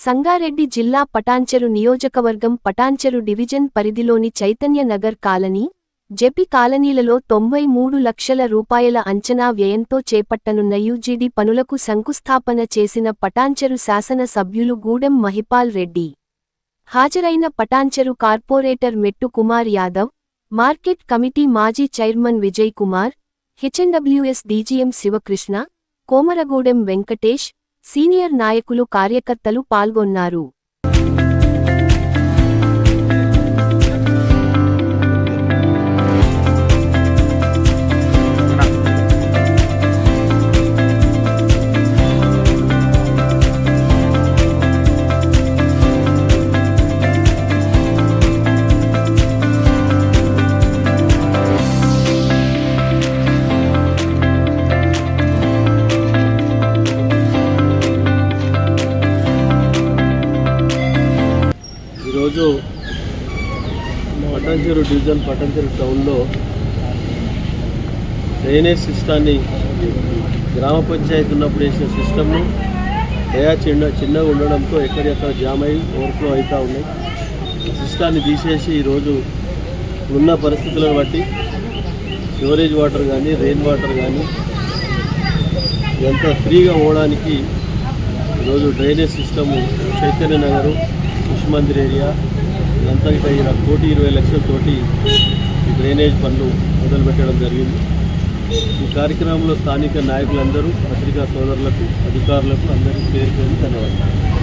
సంగారెడ్డి జిల్లా పటాంచెరు నియోజకవర్గం పటాంచెరు డివిజన్ పరిధిలోని చైతన్య నగర్ కాలనీ జెపి కాలనీలలో తొంభై మూడు లక్షల రూపాయల అంచనా వ్యయంతో చేపట్టనున్న యూజీడీ పనులకు శంకుస్థాపన చేసిన పటాంచెరు శాసన సభ్యులు గూడెం మహిపాల్ రెడ్డి. హాజరైన Patancheru corporator Mettu Kumar Yadav market committee మాజీ chairman Vijay Kumar HNWS DGM Sivakrishna Komaragudem Venkatesh senior నాయకులు కార్యకర్తలు పాల్గొన్నారు. ఈరోజు పట్టంచెరు డివిజన్ పట్టంచెరు టౌన్లో డ్రైనేజ్ సిస్టాన్ని గ్రామ పంచాయతీ ఉన్నప్పుడు వేసిన సిస్టమ్ను దయా చిన్న చిన్నగా ఉండడంతో ఎక్కడెక్కడ జామ్ అయ్యి ఓవర్ఫ్లో అవుతూ ఉన్నాయి. సిస్టాన్ని తీసేసి ఈరోజు ఉన్న పరిస్థితులను బట్టి స్టోరేజ్ వాటర్ కానీ రెయిన్ వాటర్ కానీ ఎంత ఫ్రీగా పోవడానికి ఈరోజు డ్రైనేజ్ సిస్టము చైతన్య నగరు కృషి మందిర్ ఏరియా ఇదంతా ఇట్లా ఇలా కోటి ఇరవై లక్షలతోటి ఈ డ్రైనేజ్ పనులు మొదలుపెట్టడం జరిగింది. ఈ కార్యక్రమంలో స్థానిక నాయకులందరూ పత్రికా సోదరులకు అధికారులకు అందరికీ పేరు పేరు ధన్యవాదాలు.